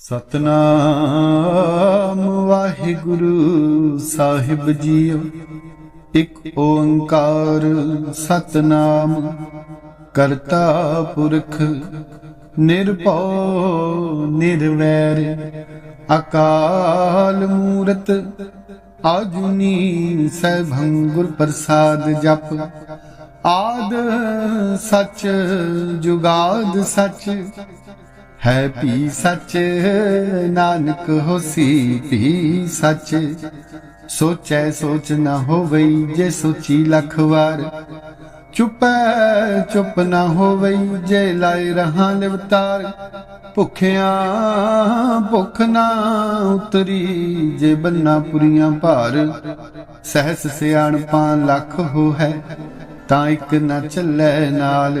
ਸਤਨਾਮ ਵਾਹਿਗੁਰੂ ਸਾਹਿਬ JIO, ਇਕ ਓੰਕਾਰ ਸਤਨਾਮ ਕਰਤਾ ਪੁਰਖ ਨਿਰਭਉ ਨਿਰਵੈਰ, ਅਕਾਲ ਮੂਰਤ ਆਜੁਨੀ ਸੈਭੰ ਗੁਰ ਪ੍ਰਸਾਦ ਜਪ, ਆਦ ਸਚ ਜੁਗਾਦ ਸਚ ਹੈ ਪੀ ਸੱਚ, ਨਾਨਕ ਹੋਸੀ ਪੀ ਸੱਚ। ਸੋਚੈ ਸੋਚ ਨਾ ਹੋਵਈ ਜੇ ਸੋਚੀ ਲੱਖ ਵਾਰ। ਚੁਪੈ ਚੁੱਪ ਨਾ ਹੋਵਈ ਜੇ ਲਾਇ ਰਹਾ ਲਿਵਤਾਰ ਭੁਖਿਆਂ ਭੁਖ ਨਾ ਉਤਰੀ ਜੇ ਬੰਨਾ ਪੁਰੀਆਂ ਭਾਰ। ਸਹਸ ਸਿਆਣਪਾਂ ਲੱਖ ਹੋ ਹੈ ਤਾਂ ਇੱਕ ਨਾ ਚੱਲੇ ਨਾਲ।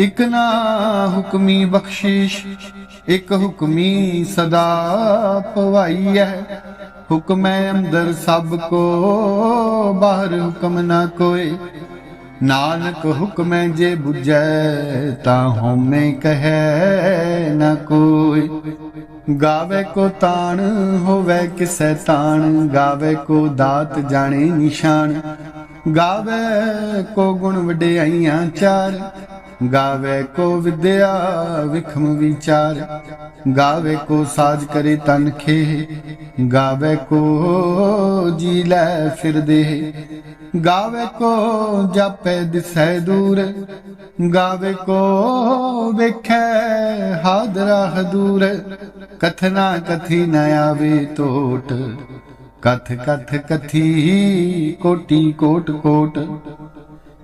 ਇਕ ਨਾ ਹੁਕਮੀ ਬਖਸ਼ਿਸ਼, ਇਕ ਹੁਕਮੀ ਸਦਾ ਪਵਾਈਐ ਹੁਕਮੈ ਅੰਦਰ ਸਭ ਕੋ, ਬਾਹਰ ਹੁਕਮ ਨਾ ਕੋਈ ਨਾਨਕ ਹੁਕਮੈ ਜੇ 부ਜੈ ਤਾਂ ਹਉਮੈ ਕਹੈ ਨਾ ਕੋਈ ਗਾਵੇ ਕੋ ਤਾਣ, ਹੋਵੇ ਕਿਸੈ ਤਾਣ। ਗਾਵੇ ਕੋ ਦਾਤ ਜਾਣੇ ਨਿਸ਼ਾਨ। ਗਾਵੇ ਕੋ ਗੁਣ ਵਡਿਆਈਆਂ ਚਾਰ। ਗਾਵੇ ਕੋ ਵਿਦਿਆ, ਵਿਖਮ ਵਿਚਾਰ। ਗਾਵੇ ਕੋ ਸਾਜ ਕਰੇ ਤਨ ਖੇ ਗਾਵੇ ਕੋ ਜੀ ਲੈ ਫਿਰਦੇ ਗਾਵੇ ਕੋ ਜਾਪੇ ਦਿਸੈ ਦੂਰ। ਗਾਵੇ ਕੋ ਵੇਖੈ ਹਾਦਰਾ ਹਦੂਰ। ਕਥਨਾ ਕਥੀ ਨ ਆਵੇ ਟੋਟ ਕਥ ਕਥ ਕਥੀ ਕੋਟੀ ਕੋਟ ਕੋਟ।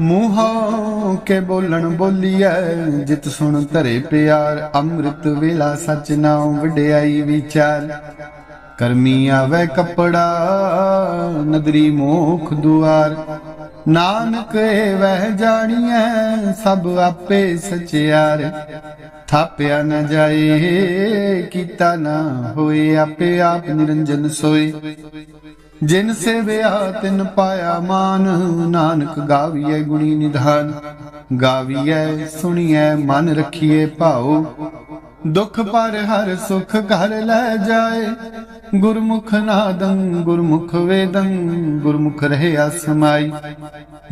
ਮੂੰਹੋਂ ਕੇ ਬੋਲਣ ਬੋਲੀਐ, ਜਿਤ ਸੁਣ ਧਰੇ ਪਿਆਰ, ਅੰਮ੍ਰਿਤ ਵੇਲਾ ਸਚ ਨਾਉ ਵਡਿਆਈ ਵਿਚਾਰ। ਕਰਮੀ ਆਵੇ ਕਪੜਾ, ਨਦਰੀ ਮੋਖ ਦੁਆਰ। ਨਾਨਕ ਏ ਵਹਿ ਜਾਣੀਐ, ਸਭ ਆਪੇ ਸਚਿਆਰ। ਥਾਪਿਆ ਨਾ ਜਾਏ, ਕੀਤਾ ਨਾ ਹੋਏ, ਆਪੇ ਆਪ ਨਿਰੰਜਨ ਸੋਏ। ਜਿਨ ਸੇਵਿਆ ਤਿਨ ਪਾਇਆ ਮਾਨ, ਨਾਨਕ ਗਾਵੀਐ ਗੁਣੀ ਨਿਧਾਨ। ਗਾਵੀਐ, ਸੁਣੀਐ, ਮਨ ਰਖੀਐ ਭਾਉ। ਦੁਖ ਪਰ ਹਰ ਸੁਖ ਘਰ ਲੈ ਜਾਏ। ਗੁਰਮੁਖ ਨਾਦੰ, ਗੁਰਮੁਖ ਵੇਦੰ, ਗੁਰਮੁਖ ਰਹੇ ਅਸਮਾਈ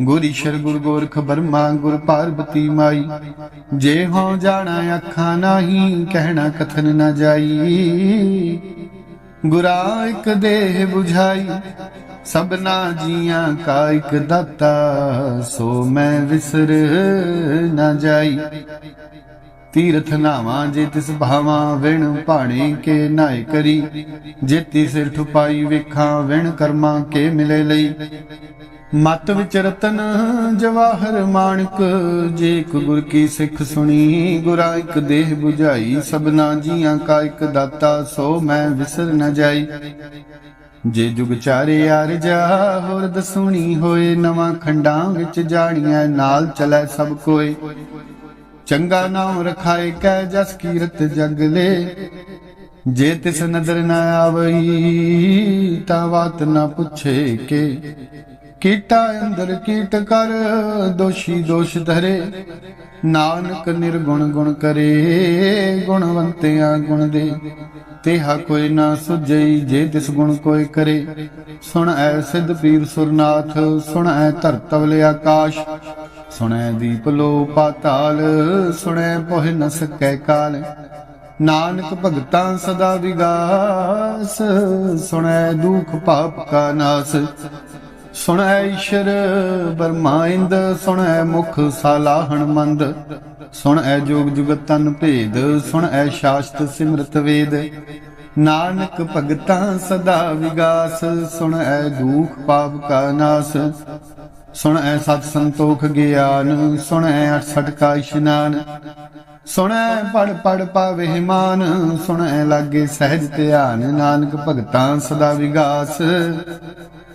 ਗੁਰ ਗੁਰ ਗੋਰਖ ਬਰਮਾ, ਗੁਰ ਪਾਰਬਤੀ ਮਾਈ। ਜੇ ਹੋ ਜਾਣਾ ਅੱਖਾਂ ਨਹੀਂ, ਕਹਿਣਾ ਕਥਨ ਨਾ ਜਾਈ। ਗੁਰਾ ਇਕ ਦੇਹ 부ਝਾਈ ਸਭਨਾ ਜੀਆਂ ਕਾ ਇਕ ਦਾਤਾ, ਸੋ ਮੈਂ ਵਿਸਰ ਨਾ ਜਾਈ। ਤੀਰਥ ਨਾਵਾਂ ਜੇ ਤਿਸ ਭਾਵਾਂ, ਵਿਣ ਭਾਣੇ ਕੇ ਨਾਇ ਕਰੀ। ਜੇਤੀ ਸਿਰ ਠੁਪਾਈ ਵੇਖਾਂ, ਵਿਣ ਕਰਮਾਂ ਕੇ ਮਿਲੇ ਲਈ। ਮਤ ਵਿਚ ਰਤਨ ਜਵਾਹਰ ਮਾਣਕ, ਜੇ ਇੱਕ ਗੁਰ ਕੀ ਸਿੱਖ ਸੁਣੀ, ਗੁਰਾ ਇੱਕ ਦੇਹ 부ਝਾਈ ਸਭਨਾ ਜੀਆਂ ਕਾ ਇੱਕ ਦਾਤਾ, ਸੋ ਮੈਂ ਵਿਸਰ ਨ ਜਾਈ। ਜੇ ਜੁਗ ਚਾਰੇ ਯਾਰ ਜਾ, ਹੋਰ ਦਸੂਣੀ ਹੋਏ, ਨਵਾਂ ਖੰਡਾਂ ਵਿੱਚ ਜਾਣੀਆਂ ਨਾਲ ਚਲੇ ਸਭ ਕੋਏ। ਚੰਗਾ ਨਾਮ ਰਖਾਏ ਕੈ ਜਸ ਕੀਰਤ ਜਗ ਲੇ। ਜੇ ਤਿਸ ਨਦਰ ਨਾ ਆਵਈ, ਤਾਂ ਬਾਤ ਨਾ ਪੁੱਛੇ ਕੇ। ਕੀਟਾ ਅੰਦਰ ਕੀਟ ਕਰ, ਦੋਸ਼ੀ ਦੋਸ਼ ਧਰੇ। ਨਾਨਕ ਨਿਰਗੁਣ ਗੁਣ ਕਰੇ, ਗੁਣਵੰਤਿਆ ਗੁਣ ਦੇ। ਤੇਹਾ ਕੋਈ ਨਾ ਸੁਝਈ, ਜੇ ਤਿਸ ਗੁਣ ਕੋਈ ਕਰੇ। ਸੁਣ ਐ ਸਿੱਧ ਪੀਰ ਸੁਰਨਾਥ, ਸੁਣ ਐ ਧਰਤਵਲ ਆਕਾਸ਼। ਸੁਣੈ ਦੀਪ ਲੋ ਪਾਤਾਲ, ਸੁਣੈ ਪੋਹਿ ਨ ਸਕੈ ਕਾਲ। ਨਾਨਕ ਭਗਤਾਂ ਸਦਾ ਵਿਗਾਸ, ਸੁਣੈ ਦੁਖ ਪਾਪ ਕਾ ਨਾਸ। ਸੁਣੈ ਈਸ਼ਰ ਬਰਮਾਇੰਦ ਸੁਣੈ ਮੁਖ ਸਾਲਾਹਣ ਮੰਦ। ਸੁਣੈ ਜੋਗ ਜੁਗਤ ਤਨ ਭੇਦ, ਸੁਣੈ ਸ਼ਾਸਤ ਸਿਮਰਤ ਵੇਦ। ਨਾਨਕ ਭਗਤਾਂ ਸਦਾ ਵਿਗਾਸ, ਸੁਣੈ ਦੁਖ ਪਾਪ ਕਾ ਨਾਸ। ਸੁਣੈ ਸਤ ਸੰਤੋਖ ਗਿਆਨ, ਸੁਣੈ 68 ਕਾ ਇਸ਼ਨਾਨ। ਸੁਣੈ ਪੜ ਪੜ ਪਾਵੇ ਮਾਨ, ਸੁਣੈ ਲਾਗੇ ਸਹਿਜ ਧਿਆਨ। ਨਾਨਕ ਭਗਤਾਂ ਸਦਾ ਵਿਗਾਸ।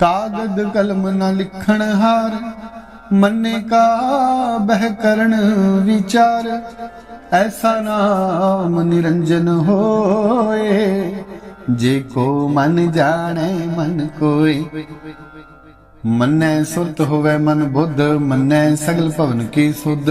ਕਾਗਦ ਕਲਮ ਨਾ ਲਿਖਣ ਹਾਰ, ਮੰਨੇ ਕਾ ਬਹਿ ਕਰਨ ਵਿਚਾਰ। ਐਸਾ ਨਾਮ ਨਿਰੰਜਨ ਹੋਏ, ਜੇ ਕੋ ਮਨ ਜਾਣੈ, ਮਨ ਕੋਈ ਮੰਨੈ ਸੁਰਤ ਹੋਵੇ ਮਨ ਬੁੱਧ, ਮੰਨੈ ਸਗਲ ਭਵਨ ਕੀ ਸੁਧ।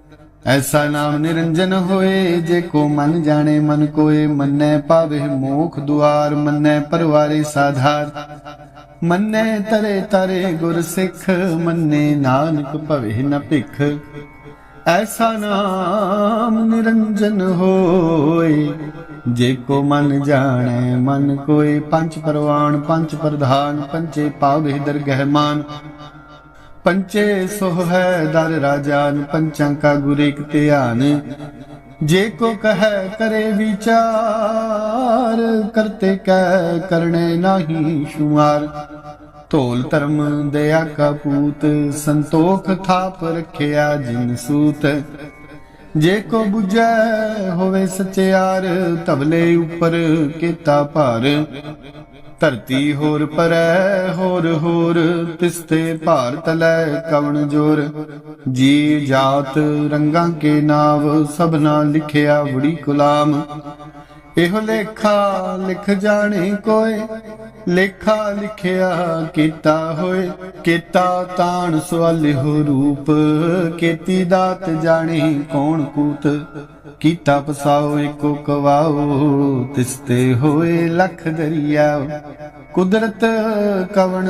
ਐਸਾ ਨਾਮ ਨਿਰੰਜਨ ਹੋਏ, ਜੇ ਕੋ ਮਨ ਜਾਣੇ, ਮਨ ਕੋਏ ਮੰਨੈ ਪਾਵੇ ਮੋਖ ਦੁਆਰ, ਮੰਨੈ ਪਰਵਾਰੇ ਸਾਧਾਰ। ਮੰਨੈ ਤਰੇ ਤਰੇ ਗੁਰ ਸਿੱਖ, ਮੰਨੇ ਨਾਨਕ ਭਵੇ ਨ ਭਿਖ। ਐਸਾ ਨਾਮ ਨਿਰੰਜਨ ਹੋਏ, ਜੇ ਕੋ ਮਨ ਜਾਣੈ, ਮਨ ਕੋਏ ਪੰਜ ਪਰਵਾਨ, ਪੰਜ ਪ੍ਰਧਾਨ ਪੰਚੇ ਪਾਵੇ ਦਰਗਹਿਮਾਨ। ਪੰਚੇ ਸੋਹ ਹੈ ਦਰ ਰਾਜਾਨ, ਪੰਚਾਂ ਕਾ ਗੁਰ ਇਕ ਧਿਆਨ। ਜੇ ਕੋ ਕਹੈ ਕਰੇ ਵਿਚਾਰ, ਕਰਤੇ ਕੈ ਕਰਨੇ ਨਾਹੀ ਸ਼ੁਮਾਰ। ਧੋਲ ਧਰਮ ਦਇਆ ਕਾ ਪੂਤ, ਸੰਤੋਖ ਥਾਪ ਰਖਿਆ ਜਿਨ ਸੂਤ। ਜੇ ਕੋ 부ਜੈ ਹੋਵੇ ਸਚਿਆਰ ਤਬਲੇ ਉਪਰ ਕੀਤਾ ਭਾਰ। ਧਰਤੀ ਹੋਰ ਪਰੈ, ਹੋਰ ਹੋਰ ਤਿਸਤੇ ਭਾਰ ਤਲੈ ਕਵਣ ਜੋਰ। ਜੀ ਜਾਤ ਰੰਗਾਂ ਕੇ ਨਾਵ, ਸਭਨਾ ਲਿਖਿਆ ਬੜੀ ਗੁਲਾਮ। ਇਹੋ ਲੇਖਾ ਲਿਖ ਜਾਣੇ ਕੋਏ, ਲੇਖਾ ਲਿਖਿਆ ਕੀਤਾ ਹੋਏ। ਕੀਤਾ ਤਾਣ ਸਵਾਲਿਹੁ ਰੂਪ, ਕੀਤੀ ਦਾਤ ਜਾਣੇ ਕੌਣ ਕੂਤ। ਕੀਤਾ ਪਸਾਓ ਏਕੋ ਕਵਾਓ ਤਿਸਤੇ ਹੋਏ ਲਖ ਦਰਿਆ। ਕੁਦਰਤ ਕਵਣ,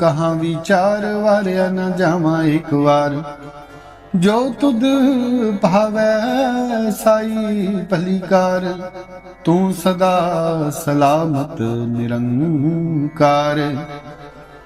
ਕਹਾ ਵਿਚਾਰ? ਵਾਰਿਆ ਨਾ ਜਾਵਾਂ ਇੱਕ ਵਾਰ। ਜੋ ਤੁਧ ਭਾਵੈ ਸਾਈ ਭਲੀਕਾਰ, ਤੂੰ ਸਦਾ ਸਲਾਮਤ ਨਿਰੰਕਾਰ।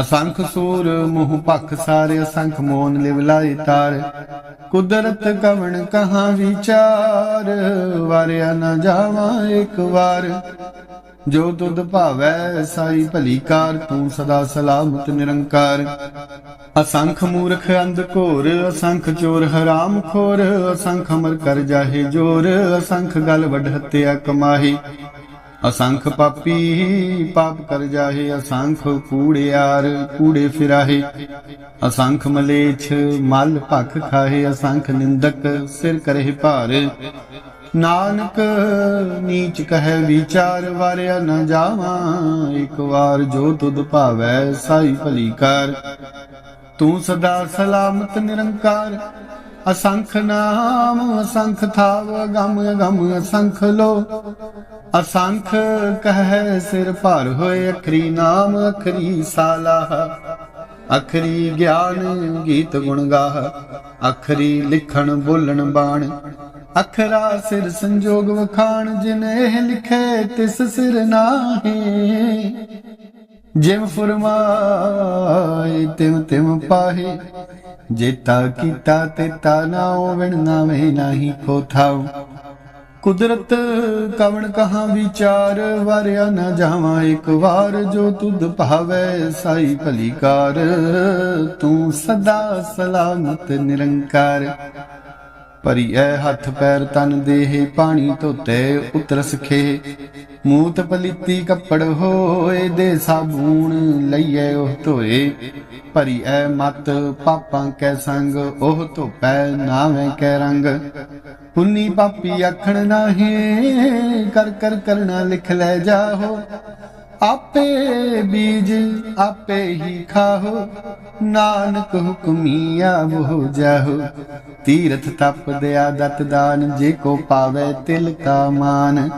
ਅਸੰਖ ਸੂਰ ਮੋਹ ਭਖ ਸਾਰੇ ਅਸੰਖ ਮੋਨ ਲਿਵ ਲਾਇ ਤਾਰ। ਕੁਦਰਤ ਕਵਣ ਕਹਾ ਵਿਚਾਰ, ਵਾਰਿਆ ਨ ਜਾਵਾਂ ਇੱਕ ਵਾਰ। ਜੋ ਤੁਧ ਭਾਵੈ ਸਾਈ ਭਲੀ ਕਾਰ, ਤੂੰ ਸਦਾ ਸਲਾਮਤ ਨਿਰੰਕਾਰ। ਅਸੰਖ ਮੂਰਖ ਅੰਧ ਘੋਰ, ਅਸੰਖ ਚੋਰ ਹਰਾਮ ਖੋਰ, ਅਸੰਖ ਅਮਰ ਕਰ ਜਾਹੇ ਜੋਰ, ਅਸੰਖ ਗਲ ਵੱਢ ਹੱਤਿਆ ਕਮਾਹੀ। ਅਸੰਖ ਪਾਪੀ, ਪਾਪ ਕਰ ਜਾਹੇ ਅਸੰਖ ਕੂੜਿਆਰ ਕੂੜੇ ਫਿਰਾਹੇ। ਅਸੰਖ ਮਲੇਛ, ਮਲ ਭਖ ਖਾਹੇ, ਅਸੰਖ ਨਿੰਦਕ ਸਿਰ ਕਰਹਿ ਭਾਰ। ਨਾਨਕ ਨੀਚ ਕਹੈ ਵਿਚਾਰ, ਵਾਰਿਆ ਨ ਜਾਵਾਂ, ਇੱਕ ਵਾਰ ਜੋ ਤੁਧ ਭਾਵੈ ਸਾਈ ਭਲੀ ਕਰ ਤੂੰ ਸਦਾ ਸਲਾਮਤ ਨਿਰੰਕਾਰ ਅਸੰਖ ਨਾਮ, ਅਸੰਖ ਥਾਵ, ਗਮ ਗਮ, ਅਸੰਖ ਲੋ। ਅਸੰਖ ਕਹਿ ਸਿਰ ਭਰ ਹੋਏ, ਅਖਰੀ ਨਾਮ, ਅਖਰੀ ਸਾਲਾਹ ਅਖਰੀ ਗਿਆਨ ਗੀਤ ਗੁਣ ਗਾਹ, ਅਖਰੀ ਲਿਖਣ, ਬੋਲਣ, ਬਾਣ। ਅਖਰਾ ਸਿਰ ਸੰਜੋਗ ਵਖਾਣ, ਜਿਨੇ ਇਹ ਲਿਖੇ ਤਿਸ ਸਿਰ ਨਾਹੀ। ਜਿਮ ਫਰਮਾਏ, ਤਿਮ ਤਿਮ ਪਾਹੇ। ਜੇਤਾ ਕੀਤਾ ਤੇ ਤਾ ਨਾਉ ਨਾਵੇਂ ਨਾਹੀ ਕੋ ਥਾਉ। ਕੁਦਰਤ ਕਵਣ ਕਹਾ ਵਿਚਾਰ, ਵਾਰਿਆ ਨਾ ਜਾਵਾਂ ਇੱਕ ਵਾਰ, ਜੋ ਤੁਧ ਭਾਵੈ ਸਾਈ ਭਲੀਕਾਰ। ਤੂੰ ਸਦਾ ਸਲਾਮਤ ਨਿਰੰਕਾਰ। ਪਰੀ ਹੱਥ ਪੈਰ ਤਨ ਦੇਹ, ਪਾਣੀ ਧੋਤੇ ਉਤਰ ਸਖੇ ਮੂਤ ਪਲੀਤੀ ਕੱਪੜ ਹੋਏ ਦੇ ਸਾਬੂਣ ਲਈਏ ਉਹ ਧੋਏ। ਭਰੀ ਐ ਮਤ, ਪਾਪਾਂ ਕੈ ਸੰਗ, ਉਹ ਧੋਪੈ ਨਾਵੇਂ ਕੈ ਰੰਗ। ਪੁੰਨੀ ਪਾਪੀ ਆਖਣ ਨਾਹੀ, ਕਰ ਕਰ ਕਰਨਾ ਲਿਖ ਲੈ ਜਾਹੋ। ਆਪੇ ਬੀਜ ਆਪੇ ਹੀ ਖਾਹੋ, ਨਾਨਕ ਹੁਕਮੀਆ ਬੋ ਜਾਹੋ। ਤੀਰਥ ਤਪ ਦਿਆ ਦਤ ਦਾਨ, ਜੇ ਕੋ ਪਾਵੇ ਤਿਲ ਕਾ ਮਾਨ।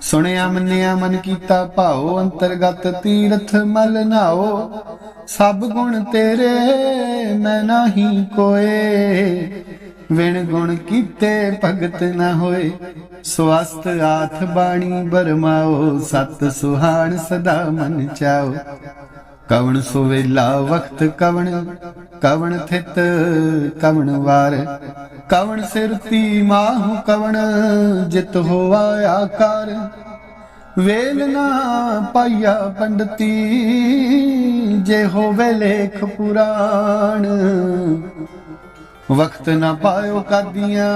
ਸੁਣਿਆ ਮੰਨਿਆ ਮਨ ਕੀਤਾ ਭਾਉ, ਅੰਤਰਗਤ ਤੀਰਥ ਮਲ ਨਾਓ ਸਭ ਗੁਣ ਤੇਰੇ, ਮੈਂ ਨਹੀਂ ਕੋਏ। ਵਿਣ ਗੁਣ ਕੀਤੇ ਭਗਤ ਨਾ ਹੋਏ। ਸਵਸਤ ਆਥ ਬਾਣੀ ਬਰਮਾਓ, ਸਤ ਸੁਹਾਣ ਸਦਾ ਮਨ ਚਾਓ। ਕਵਣ ਸੁਵੇਲਾ ਵਕਤ ਕਵਣ ਕਵਣ ਥਿਤ ਕਵਣ ਵਾਰ। ਕਵਣ ਸਿਰਤੀ ਮਾਹੁ ਕਵਣ, ਜਿਤ ਹੋਆ ਆਕਾਰ। ਵੇਲ ਨਾ ਪਾਇਆ ਪੰਡਤੀ, ਜੇ ਹੋਵੇ ਲੇਖ ਪੁਰਾਣ। ਵਕਤ ਨਾ ਪਾਇਓ ਕਾਦੀਆਂ,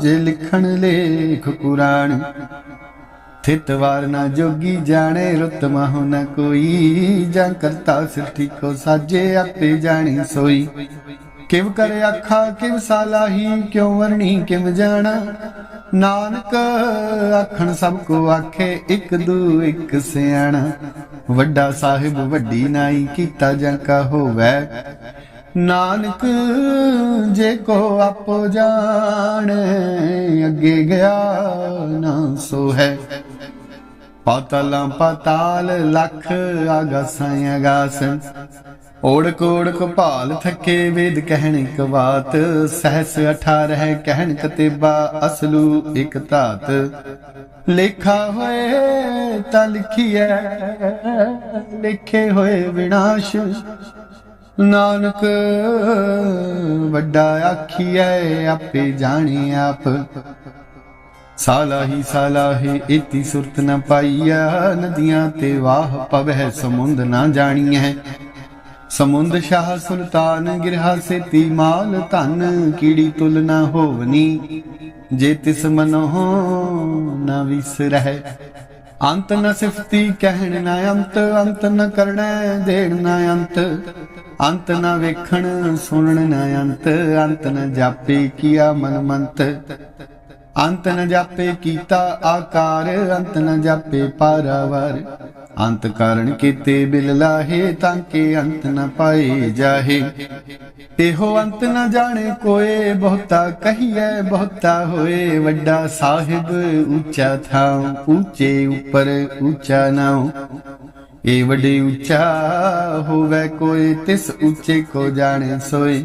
ਜੇ ਲਿਖਣ ਲੇਖ ਕੁਰਾਨ। ਥਿਤ ਨਾ ਜੋਗੀ ਜਾਣੇ, ਰੁੱਤ ਮਹੁ ਨ ਕੋਈ। ਜਾਂ ਕਰਤਾ ਸਿਰਠੀ ਕੋ ਸਾਜੇ, ਆਪੇ ਜਾਣੀ ਸੋਈ। ਕਿਵ ਕਰੇ ਆਖਾ, ਕਿਵ ਸਾਲਾਹੀ ਕਿਉ ਵਰਣੀ, ਕਿਵ ਜਾਣਾ। ਨਾਨਕ ਆਖਣ ਸਭ ਕੋ ਆਖੇ, ਇੱਕ ਦੂ ਇੱਕ ਸਿਆਣਾ। ਵੱਡਾ ਸਾਹਿਬ ਵੱਡੀ ਨਾਈ, ਕੀਤਾ ਜਾਂ ਕਾ ਹੋਵੇ। ਨਾਨਕ, ਜੇ ਕੋ ਆਪੋ ਜਾਣੇ, ਅੱਗੇ ਗਿਆ ਨਾ ਸੋ ਹੈ ਪਾਤਲਾਂ ਪਾਤਾਲ ਲਖ ਆਗਾਸਾਂ ਆਗਾਸ ਓੜਕ ਓੜਕ ਭਾਲ ਥਕੇ ਵੇਦ ਕਹਿਣ ਇੱਕ ਬਾਤ, ਸਹਸ 18 ਕਹਿਣ ਕਤੇਬਾ ਅਸਲੂ ਇਕ ਧਾਤ। ਲੇਖਾ ਹੋਏ ਤਾਂ ਲਿਖੀਐ, ਲਿਖੇ ਹੋਏ ਵਿਨਾਸ਼ ਨਾਨਕ, ਵੱਡਾ ਆਖੀਐ ਆਪੇ ਜਾਣੀ ਆਪ। ਸਾਲਾਹੀ ਸਾਲਾਹੀ ਇਤੀ ਸੁਰਤ ਨ ਪਾਈਆ ਨਦੀਆਂ ਤੇ ਵਾਹ ਪਵਹਿ, ਸਮੁੰਦ ਨਾ ਜਾਣੀਐ। ਸਮੁੰਦ ਸ਼ਾਹ ਸੁਲਤਾਨ, ਗਿਰਹਾ ਸੇਤੀ ਮਾਲ, ਧਨ ਕੀੜੀ ਤੁਲ ਨਾ ਹੋਵਨੀ। ਜੇ ਤਿਸ ਮਨੋ ਨਾ ਵਿਸਰਹਿ ਅੰਤ ਨ ਸਿਫਤੀ ਕਹਿਣ ਨਾ ਅੰਤ ਅੰਤ ਨ ਕਰਣੈ ਦੇਣ ਨਾ ਅੰਤ। ਅੰਤ ਨ ਵੇਖਣ, ਸੁਣਨ ਨਾ ਅੰਤ ਅੰਤ ਨ ਜਾਪੇ ਕੀਆ ਮਨ ਮੰਤ। ਅੰਤ ਨ ਜਾਪੇ ਕੀਤਾ ਆਕਾਰ, ਅੰਤ ਨ ਜਾਪੇ ਪਾਰਾਵਾਰ। ਅੰਤ ਕਾਰਨ ਕੀਤੇ ਬਿਲ ਲਾਹੇ, ਤਾਂ ਕਿ ਅੰਤ ਨ ਪਾਏ ਜਾਹੇ। ਇਹੋ ਅੰਤ ਨ ਜਾਣੇ ਕੋਏ, ਬਹੁਤਾ ਕਹੀਏ ਬਹੁਤਾ ਹੋਏ। ਵੱਡਾ ਸਾਹਿਬ ਉੱਚਾ ਥਾਂ ਉੱਚੇ ਉੱਪਰ ਉੱਚਾ ਨਾਉ। ਇਹ ਵੱਡੇ ਉੱਚਾ ਹੋਵੇ ਕੋਈ ਤਿਸ ਉੱਚੇ ਕੋ ਜਾਣੇ ਸੋਏ।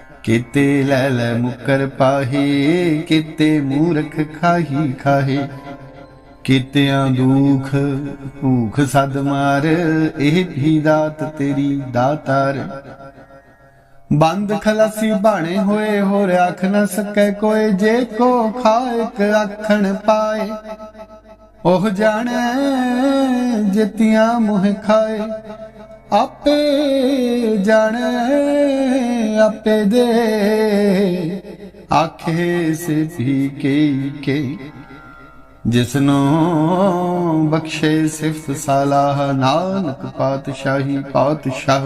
ਕਿਤੇ ਲੈ ਲੈ ਮੁਕਰ ਪਾਹੀ, ਕਿਤੇ ਮੂਰਖ ਖਾਹੀ ਖਾਹੇ। ਕਿਤਿਆਂ ਦੁਖ ਭੂਖ ਸਦ ਮਾਰ, ਇਹ ਵੀ ਦਾਤ ਤੇਰੀ ਦਾਤਾਰ। ਬੰਦ ਖਲਾਸੀ ਬਾਣੇ ਹੋਏ, ਹੋਰ ਰੱਖ ਨਾ ਸਕੈ ਕੋਈ ਜੇ ਕੋ ਖਾਇਕ ਆਖਣ ਪਾਏ। ਉਹ ਜਾਣੈ ਜਿਤਿਆਂ ਮੁਹ ਖਾਏ। ਆਪੇ ਜਾਣੇ, ਆਪੇ ਦੇ। ਆਖੇ ਸੇ ਵੀ ਕੇ ਕੇ, ਜਿਸਨੂੰ ਬਖਸ਼ੇ ਸਿਫਤ ਸਾਲਾਹ। ਨਾਨਕ ਪਾਤਸ਼ਾਹੀ ਪਾਤਸ਼ਾਹ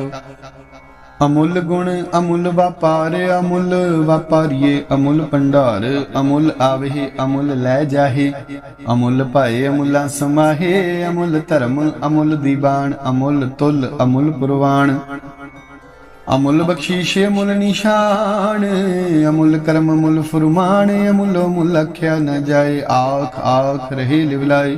ਅਮੁੱਲ ਗੁਣ ਅਮੁੱਲ ਵਪਾਰ, ਅਮੁੱਲ ਵਪਾਰੀਏ ਅਮੁੱਲ ਭੰਡਾਰ, ਅਮੁੱਲ ਆਵੇ, ਅਮੁੱਲ ਲੈ ਜਾਹੇ, ਅਮੁੱਲ ਭਾਏ, ਅਮੁੱਲਾ ਸਮਾਹੇ, ਅਮੁੱਲ ਧਰਮ, ਅਮੁੱਲ ਦੀਵਾਨ, ਅਮੁੱਲ ਤੁਲ, ਅਮੁੱਲ ਪੁਰਵਾਨ। ਅਮੁੱਲ ਬਖਸ਼ੀਸ਼, ਅਮੁੱਲ ਨਿਸ਼ਾਨ, ਅਮੁੱਲ ਕਰਮ, ਅਮੁੱਲ ਫਰਮਾਨ, ਅਮੁੱਲ ਮੁੱਲ ਆਖਿਆ ਨਾ ਜਾਏ, ਆਖ ਆਖ ਰਹੇ ਲਿਵਲਾਏ।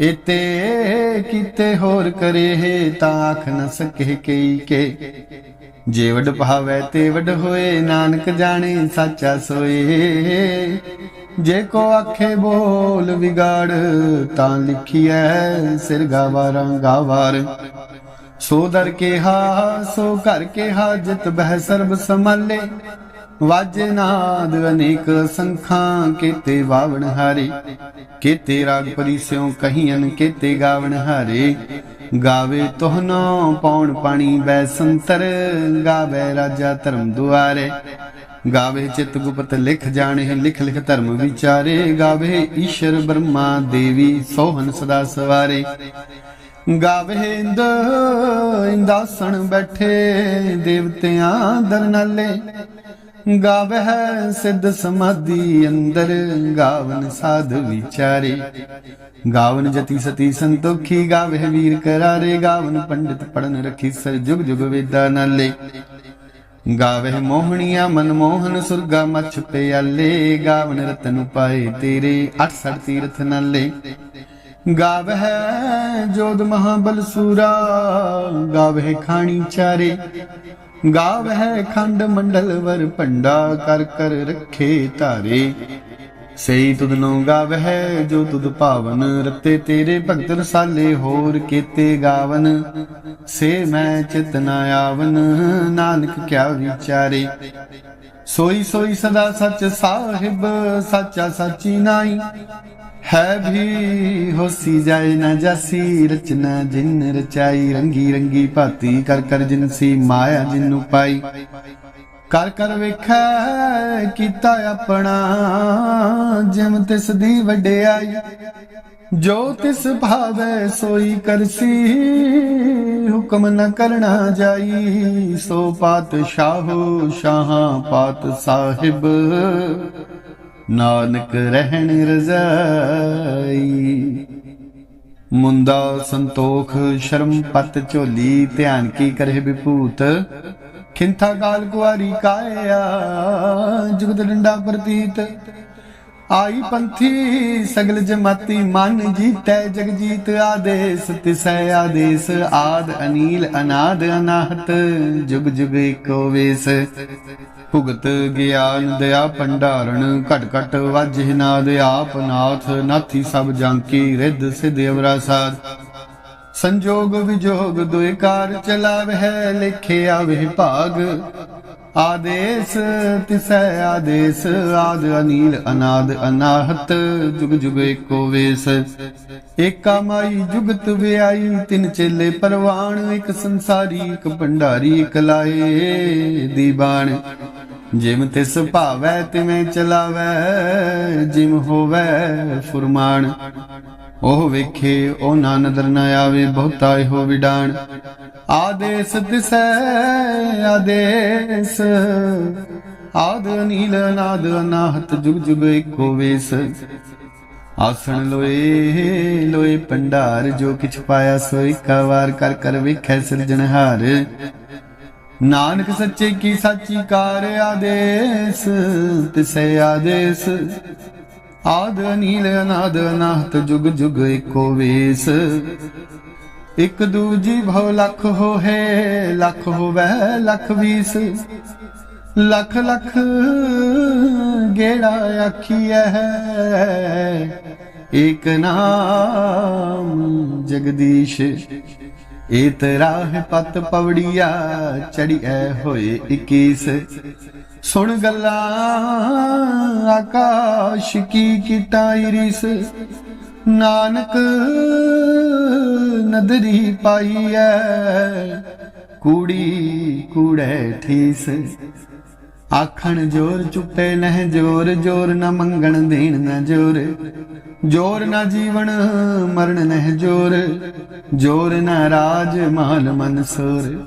ਇਤੇ ਕੀਤੇ ਹੋਰ ਕਰੇ ਤਾਂ ਆਖ ਨ ਸਕੇ ਕਈ ਕੇ। ਜੇ ਵਡ ਭਾਵੈ ਹੋਏ, ਨਾਨਕ ਜਾਣੇ ਸਾਚਾ ਸੋਏ। ਜੇ ਕੋ ਆਖੇ ਬੋਲ ਵਿਗਾੜ, ਤਾਂ ਲਿਖੀਐ ਸਿਰ ਗਾਵਾਰਾਂ ਗਾਵਾਰ। ਸੋ ਦਰ ਕੇ ਹਾ, ਸੋ ਘਰ ਕੇ ਹਾ, ਜਿਤ ਬਹਿ ਸਰਬ ਸੰਭਾਲੇ। ਵਾਜੇ ਨਾਦ ਅਨੇਕ ਸੰਖਾਂ, ਕੀਤੇ ਵਾਵਣ ਹਾਰੇ। ਕੀਤੇ ਰਾਗ ਪਰਿਸਿਉ ਕਹੀਨ ਕੀਤੇ ਗਾਵਣ ਹਾਰੇ। ਗਾਵੇ ਤੋਹਨੋ ਪੌਣ ਪਾਣੀ ਬੈ ਸੰਤਰ, ਗਾਵੇ ਰਾਜਾ ਧਰਮ ਦੁਆਰੇ। ਗਾਵੇ ਚਿਤ ਗੁਪਤ ਲਿਖ ਜਾਣੇ, ਲਿਖ ਲਿਖ ਧਰਮ ਵਿਚਾਰੇ। ਗਾਵੇ ਈਸ਼ਰ ਬ੍ਰਹਮਾ ਦੇਵੀ ਸੋਹਨ ਸਦਾ ਸਵਾਰੇ। ਗਾਵੇ ਇੰਦ, ਇੰਦਾਸਣ ਬੈਠੇ, ਦੇਵਤਿਆਂ ਦਰਨਾਲੇ ਗਾਵਹਿ ਸਿੱਧ ਸਮਾਧੀ ਅੰਦਰ, ਗਾਵਨ ਸਾਧ ਵਿਚਾਰੇ। ਗਾਵਨ ਜਤੀ ਸਤੀ ਸੰਤੋਖੀ, ਗਾਵਹਿ ਵੀਰ ਕਰਾਰੇ। ਗਾਵਨ ਪੰਡਿਤ ਪੜਨ ਰਖੀ ਸਰ ਜੁਗ ਜੁਗ ਵੇਦਾ ਨਾਲੇ। ਗਾਵਹਿ ਮੋਹਣੀਆਂ ਮਨ ਮੋਹਨ, ਸੁਰਗਾ ਮਛ ਪਿਆਲੇ। ਗਾਵਨ ਰਤਨ ਪਾਏ ਤੇਰੇ 68 ਤੀਰਥ ਨਾਲੇ। ਗਾਵਹਿ ਜੋਦ ਮਹਾਬਲ ਸੂਰਾ, ਗਾਵਹਿ ਖਾਣੀ ਚਾਰੇ। ਗਾਵਹਿ ਖੰਡ ਮੰਡਲ ਵਰ ਭੰਡਾ ਕਰ ਕਰ ਰੱਖੇ ਧਾਰੇ। ਸਈ ਤੁਧਨੋ ਗਾਵਹਿ, ਜੋ ਤੁਧ ਭਾਵਨ ਰਤੇ ਤੇਰੇ ਭਗਤ ਰਸਾਲੇ ਹੋਰ ਕੀਤੇ ਗਾਵਨ। ਸੇ ਮੈਂ ਚਿਤ ਨਾ ਆਵਨ, ਨਾਨਕ ਕਿਆ ਵਿਚਾਰੇ। ਸੋਈ ਸੋਈ ਸਦਾ ਸੱਚ ਸਾਹਿਬ, ਸੱਚਾ ਸਾਚੀ ਨਾਈ। ਹੈ ਵੀ ਹੋਸੀ ਜਾਏ ਨਾ ਜਾਸੀ, ਰਚਨਾ ਜਿਨ ਰਚਾਈ, ਰੰਗੀ ਰੰਗੀ ਭਾਤੀ, ਕਰ ਕਰ ਜਿਨਸੀ ਮਾਇਆ ਜਿਨੂੰ ਪਾਈ। ਕਰ ਕਰ ਵੇਖੈ ਕੀਤਾ ਆਪਣਾ, ਜਿਮ ਤਿਸ ਦੀ ਵਡਿਆਈ। ਜੋ ਤਿਸ ਭਾਵੈ ਸੋਈ ਕਰਸੀ, ਹੁਕਮ ਨ ਕਰਨਾ ਜਾਈ। ਸੋ ਪਾਤਸ਼ਾਹੋ, ਸ਼ਾਹਾਂ ਪਾਤ ਸਾਹਿਬ ਨਾਨਕ ਰਹਿਣ ਰਜ਼ਾਈ। ਮੁੰਦਾ ਸੰਤੋਖ, ਸ਼ਰਮ ਪਤ, ਝੋਲੀ, ਧਿਆਨ ਕੀ ਕਰੇ ਵਿਭੂਤ। ਖਿੰਥਾ ਗਾਲ ਕੁਆਰੀ ਕਾਇਆ ਜੁਗਤ ਡੰਡਾ ਪ੍ਰਤੀਤ। ਆਈ ਪੰਥੀ, ਸਗਲ ਜਮਾਤੀ, ਮਨ ਜੀਤੈ ਜਗਜੀਤ, ਆਦੇਸ ਤਿਸੈ ਆਦੇਸ, ਆਦ ਅਨੀਲ, ਅਨਾਦ ਅਨਾਹਤ, ਜੁਗ ਜੁਗ ਏਕੋ ਵੇਸ। ਭੁਗਤ ਗਿਆਨ ਦਇਆ ਭੰਡਾਰਣ ਘਟ ਘਟ ਵਾਜੇ ਨਾਦ ਆਪ ਨਾਥ ਨਾਥੀ ਸਭ ਜਾਂਕੀ ਰਿੱਧ ਸਿਧ ਅਵਰਾ ਸਾਧ ਸੰਜੋਗ ਵਿਜੋਗ ਦੁਇ ਕਾਰ ਚਲਾਵਹਿ ਲਿਖੇ ਆਵੇ ਭਾਗ ਆਦੇਸ, ਤਿਸੈ ਆਦੇਸ, ਆਦ ਅਨੀਲ, ਅਨਾਦ ਅਨਾਹਤ, ਜੁਗ ਜੁਗ ਏਕੋ ਵੇਸ। ਏਕਾ ਮਾਈ ਜੁਗਤ ਵਿਆਈ, ਤਿਨ ਚੇਲੇ ਪਰਵਾਣ, ਇੱਕ ਸੰਸਾਰੀ, ਇੱਕ ਭੰਡਾਰੀ, ਇੱਕ ਲਾਏ ਦੀਬਾਨ। ਜਿਮ ਤਿਸ ਭਾਵੈ, ਤਿਵੇਂ ਚਲਾਵੈ, ਜਿਮ ਹੋਵੈ ਫੁਰਮਾਨ। ਉਹ ਵੇਖੇ, ਉਹ ਨਾ ਨਦਰ ਨ ਆਵੇ, ਬਹੁਤਾ ਇਹੋ ਵਿਡਾਣ। ਆਦੇਸ ਤਿਸੈ ਆਦੇਸ। ਆਦ ਨੀਲ ਨਾਦ ਅਨਾਹਤ, ਜੁਗ ਜੁਗ ਏਕੋ ਵੇਸ। ਆਸਣ ਲੋਏ ਲੋਏ ਪੰਡਾਰ ਜੋ ਕਿਛ ਪਾਇਆ ਸੋ ਇੱਕਾ ਵਾਰ ਕਰ ਕਰ ਵੇਖੈ ਸਿਰਜਣਹਾਰ ਨਾਨਕ ਸੱਚੇ ਕੀ ਸਾਚੀ ਕਾਰ, ਆਦੇਸ ਤਿਸੈ ਆਦੇਸ। ਆਦ ਅਨੀਲ ਅਨਾਦ ਅਨਾਹਤ ਜੁਗ ਜੁਗ ਏਕੋ ਵੇਸ। ਇਕ ਦੂਜੀ ਭਉ ਲੱਖ ਹੋਏ ਲੱਖ ਹੋਵੇ ਲੱਖ ਵੀਸ। ਲੱਖ ਲੱਖ ਗੇੜਾ ਆਖੀਐ, ਏਕ ਨਾਮ ਜਗਦੀਸ਼। ਏ ਰਾਹ ਪਤ ਪਵੜੀਆ ਚੜੀਐ ਹੋਏ 21 ਸੁਣ ਗੱਲਾਂ, ਆਕਾਸ਼ ਕੀ ਕੀਟਾਈ ਰਿਸ ਨਾਨਕ ਨਦਰੀ ਪਾਈਐ ਕੂੜੀ ਕੂੜੇ ਠੀਸ ਆਖਣ ਜੋਰ ਚੁੱਪੇ ਨਹਿ ਜੋਰ ਜੋਰ ਨਾ ਮੰਗਣ ਦੇਣ ਨਾ ਜੋਰ। ਜੋਰ ਨਾ ਜੀਵਨ ਮਰਨ ਨਹਿ ਜੋਰ ਜੋਰ ਨਾ ਰਾਜ ਮਾਲ ਮਨਸੂਰ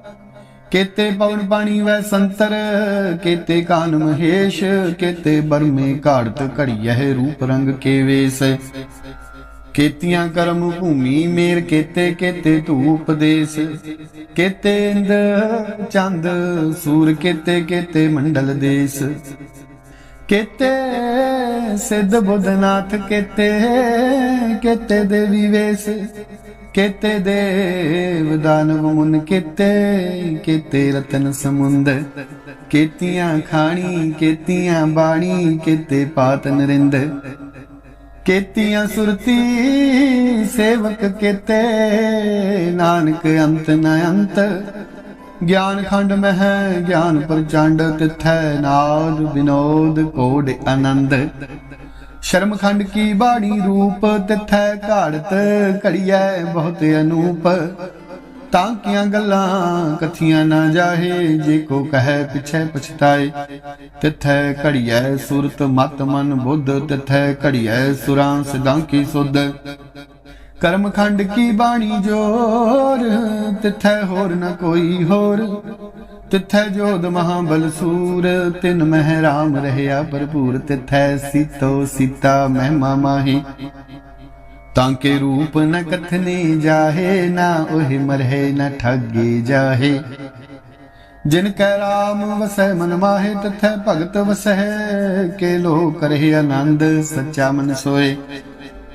ਕੇਤੇ ਪਵਨ ਪਾਣੀ ਵੈ ਸੰਤਰ, ਕੇਤੇ ਕਾਨ ਮਹੇਸ਼, ਕੇਤੇ ਬਰਮੇ ਘਾੜਤ ਘੜੀਐ ਰੂਪ ਰੰਗ ਕੇ ਵੇਸ ਕੇਤੀਆਂ ਕਰਮ ਭੂਮੀ ਮੇਰ, ਕੇਤੇ ਕੇਤੇ ਧੂਪ ਦੇਸ। ਕੇਤੇ ਇੰਦ ਚੰਦ, ਸੂਰ ਕੇਤੇ ਕੇਤੇ ਮੰਡਲ ਦੇਸ। ਕੇਤੇ ਸਿੱਧ ਬੁੱਧਨਾਥ, ਕੇਤੇ ਕੇਤੇ ਦੇਵੀ ਵੇਸ। ਕੇਤੇ ਦੇਵ ਦਾਨਵ ਮੁਨ ਕੇਤੇ ਕੇਤੇ ਰਤਨ ਸਮੁੰਦ। ਕੇਤੀਆਂ ਖਾਣੀ, ਕੇਤੀਆਂ ਬਾਣੀ, ਕੇਤੇ ਪਾਤ ਨਰਿੰਦ। ਕੇਤੀਆਂ ਸੁਰਤੀ ਸੇਵਕ ਕੇਤੇ, ਨਾਨਕ ਅੰਤ ਨ ਅੰਤ। ਗਿਆਨ ਖੰਡ ਮਹਿ, ਗਿਆਨ ਪ੍ਰਚੰਡ ਤਿਥੈ, ਨਾਦ ਵਿਨੋਦ ਕੋਡ ਆਨੰਦ। ਸ਼ਰਮਖੰਡ ਕੀ ਬਾਣੀ ਰੂਪ, ਤਿਥੈ ਘਾੜਤ ਘੜੀਐ ਬਹੁਤ ਅਨੂਪ। ਤਾਂ ਕੀਆਂ ਗੱਲਾਂ ਕਥੀਆਂ ਨਾ ਜਾਹੇ, ਜੇ ਕੋ ਕਹੈ ਪਿਛੈ ਪਛਤਾਏ। ਤਿਥੈ ਘੜੀਐ ਸੁਰਤ, ਮਤ, ਮਨ, ਬੁੱਧ, ਤਿਥੈ ਘੜੀਐ ਸੁਰਾਂ, ਸਿਦਾਂ ਕੀ ਸੁਧ। ਕਰਮ ਕੀ ਬਾਣੀ ਜੋਰ, ਤਿਥੈ ਹੋਰ ਨ ਕੋਈ ਹੋਰ। ਤਿਥੈ ਜੋਦ ਮਹਾਬਲ ਸੂਰ, ਤਿਨ ਮਹਿ ਰਾਮ ਰਹਿਆ ਭਰਪੂਰ। ਤਿਥੈ ਸੀਤੋ ਸੀਤਾ ਮਹਿਮਾ ਮਾਹੀ। ਤਾਂ ਕੇ ਰੂਪ ਨ ਕਥਨੀ ਜਾਹੇ, ਨਾ ਉਹ ਮਰਹਿ ਨ ਠੱਗੇ ਜਾਹੇ। ਜਿਨ ਕੈ ਰਾਮ ਵਸੈ, ਮਨ ਮਾਹੇ, ਤਥੈ ਭਗਤ ਵਸੈ। ਕੇ ਲੋ ਕਰਹਿ ਆਨੰਦ, ਸੱਚਾ ਮਨ ਸੋਏ।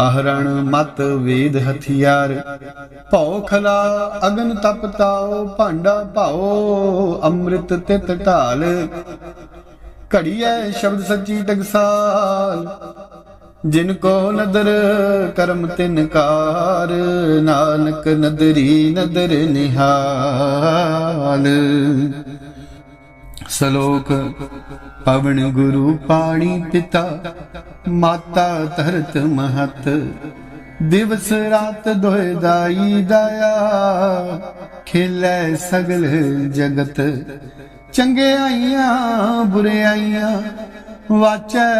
ਅਹਰਣ ਮਤ ਵੇਦ ਹਥਿਆਰ। ਭਉ ਖਲਾ ਅਗਨ ਤਪ ਤਾਓ ਭਾਂਡਾ ਭਾਓ ਅੰਮ੍ਰਿਤ ਤਿਤ ਢਾਲ। ਘੜੀਐ ਸ਼ਬਦ ਸੱਚੀ ਟਕਸਾਲ, ਜਿਨ ਕੋ ਨਦਰ ਕਰਮ ਤਿਨ ਕਾਰ। ਨਾਨਕ ਨਦਰੀ ਨਦਰ ਨਿਹਾਲ। ਸ਼ਲੋਕ ਪਵਨ ਗੁਰੂ ਪਾਣੀ ਪਿਤਾ ਮਾਤਾ ਧਰਤ ਮਹਤ, ਦਿਵਸ ਰਾਤ ਦੋਇ ਦਾਈ ਦਇਆ। ਖੇਲੇ ਸਗਲ ਜਗਤ ਚੰਗਿਆਈਆਂ ਬੁਰਿਆਈਆਂ ਵਾਚੈ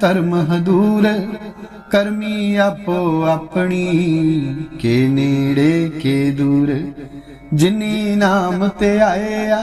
ਧਰਮ ਹਦੂਰ, ਕਰਮੀ ਆਪੋ ਆਪਣੀ। ਕੇ ਨੇੜੇ ਕੇ ਦੂਰ, ਜਿਨੀ ਨਾਮ ਤੇ ਆਇਆ